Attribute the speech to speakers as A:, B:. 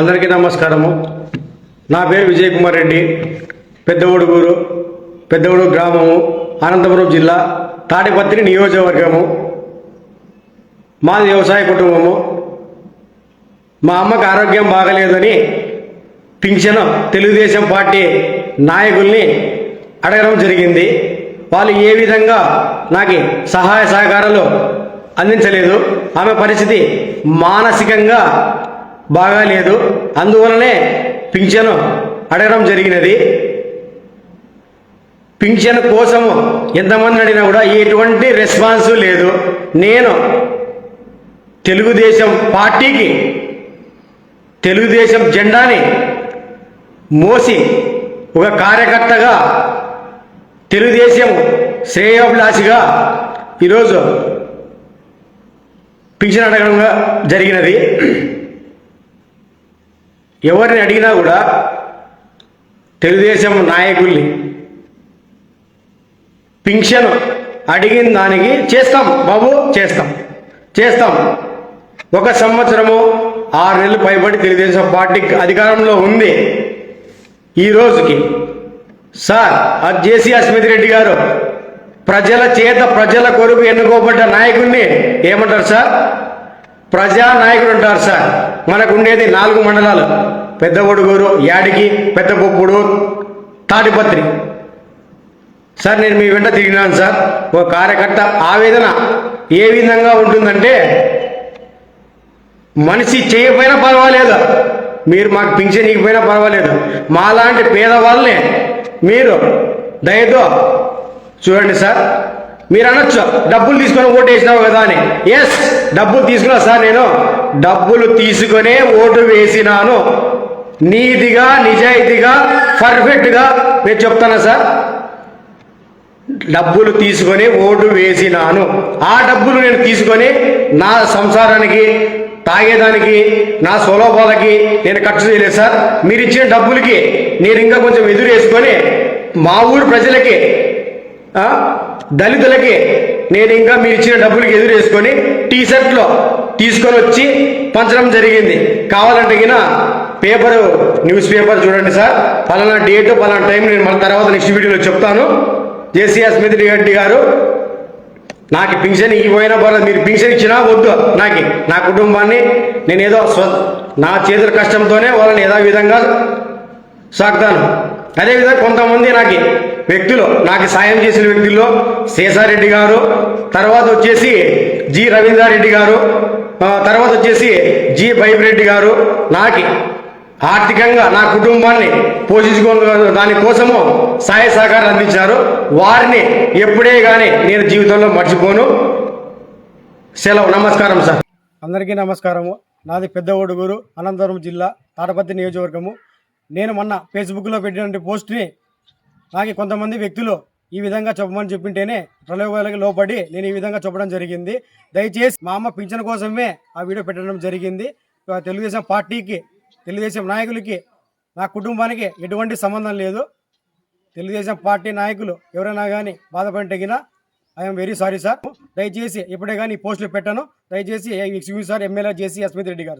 A: అందరికీ నమస్కారము. నా పేరు విజయ్ కుమార్ రెడ్డి. పెద్దవుడుగూరు పెద్దవుడు గ్రామము అనంతపురం జిల్లా తాడిపత్రి నియోజకవర్గము. మాది వ్యవసాయ కుటుంబము. మా అమ్మకు ఆరోగ్యం బాగలేదని పింఛను తెలుగుదేశం పార్టీ నాయకుల్ని అడగడం జరిగింది. వాళ్ళు ఏ విధంగా నాకు సహాయ సహకారాలు అందించలేదు. ఆమె పరిస్థితి మానసికంగా బాగాలేదు అందువలనే పింఛను అడగడం జరిగినది. పింఛన్ కోసము ఎంతమంది అడిగినా కూడా ఎటువంటి రెస్పాన్స్ లేదు. నేను తెలుగుదేశం పార్టీకి తెలుగుదేశం జెండాని మోసి ఒక కార్యకర్తగా తెలుగుదేశం శ్రేయోభిలాషిగా ఈరోజు పింఛన్ అడగడం జరిగినది. ఎవరిని అడిగినా కూడా తెలుగుదేశం నాయకుల్ని పింఛన్ అడిగిన దానికి చేస్తాం బాబు చేస్తాం. చేస్తాం. ఒక సంవత్సరము ఆరు నెలలు పైబడి తెలుగుదేశం పార్టీ అధికారంలో ఉంది. ఈ రోజుకి సార్ అది జేసీ అస్మిత్ రెడ్డి గారు ప్రజల చేత ప్రజల కొరకు ఎన్నుకోబడ్డ నాయకుడిని ఏమంటారు సార్? ప్రజా నాయకుడు అంటారు సార్. మనకు ఉండేది నాలుగు మండలాలు. పెద్ద ఒడుగూరు యాడికి పెద్ద పొప్పుడు తాడిపత్రి. సార్ నేను మీ వెంట తిరిగినాను సార్. ఓ కార్యకర్త ఆవేదన ఏ విధంగా ఉంటుందంటే మనిషి చేయకపోయినా పర్వాలేదు. మీరు మాకు పింఛన్ ఇకపోయినా పర్వాలేదు. మాలాంటి పేదవాళ్ళని మీరు దయతో చూడండి సార్. మీరు అనొచ్చు డబ్బులు తీసుకొని ఓటు వేసినావు కదా అని. ఎస్ డబ్బులు తీసుకున్నా సార్ నేను. డబ్బులు తీసుకునే ఓటు వేసినాను. నీతిగా నిజాయితీగా పర్ఫెక్ట్గా నేను చెప్తానా సార్? డబ్బులు తీసుకొని ఓటు వేసినాను. ఆ డబ్బులు నేను తీసుకొని నా సంసారానికి తాగేదానికి నా స్వలోపాలకి నేను ఖర్చు చేయలేదు సార్. మీరు ఇచ్చిన డబ్బులకి నేను ఇంకా కొంచెం ఎదురు వేసుకొని మా ఊరు ప్రజలకి దళితులకి నేను ఇంకా మీరు ఇచ్చిన డబ్బులకి ఎదురు వేసుకొని టీ షర్ట్లో తీసుకొని వచ్చి పంచడం జరిగింది. కావాలంటే గిన పేపర్ న్యూస్ పేపర్ చూడండి సార్. పలానా డేట్ పలానా టైం నేను మన తర్వాత నెక్స్ట్ వీడియోలో చెప్తాను. జేసీఆర్ స్మిత్ రెడ్డి గారు నాకు పింఛన్ ఇవ్వకపోయినా పర్లేదు మీరు పింఛన్ ఇచ్చినా వద్దు నాకు. నా కుటుంబాన్ని నేను ఏదో స్వ నా చేతుల కష్టంతోనే వాళ్ళని ఏదో విధంగా సాగుతాను. అదేవిధంగా కొంతమంది నాకు వ్యక్తులు నాకు సాయం చేసిన వ్యక్తుల్లో శేషారెడ్డి గారు తర్వాత వచ్చేసి జి రవీంద్రారెడ్డి గారు తర్వాత వచ్చేసి జి బైబిరెడ్డి గారు నాకు ఆర్థికంగా నా కుటుంబాన్ని పోషించుకోని దానికోసము సహాయ సహకారం అందించారు. వారిని ఎప్పుడే కానీ నేను జీవితంలో మర్చిపోను. సెలవు నమస్కారం సార్.
B: అందరికీ నమస్కారము. నాది పెద్ద ఓడుగూరు అనంతపురం జిల్లా తాటపత్తి నియోజకవర్గము. నేను మొన్న ఫేస్బుక్లో పెట్టినటువంటి పోస్ట్ని నాకు కొంతమంది వ్యక్తులు ఈ విధంగా చెప్పమని చెప్పింటేనే ప్రలోభాలకు లోపడి నేను ఈ విధంగా చెప్పడం జరిగింది. దయచేసి మా అమ్మ పింఛన్ కోసమే ఆ వీడియో పెట్టడం జరిగింది. తెలుగుదేశం పార్టీకి తెలుగుదేశం నాయకులకి నా కుటుంబానికి ఎటువంటి సంబంధం లేదు. తెలుగుదేశం పార్టీ నాయకులు ఎవరైనా కానీ బాధపడి ఐఎమ్ వెరీ సారీ సార్ దయచేసి ఇప్పుడే కానీ ఈ పోస్టులు పెట్టాను. దయచేసి excuse sir MLA JC Asmith Reddy garu.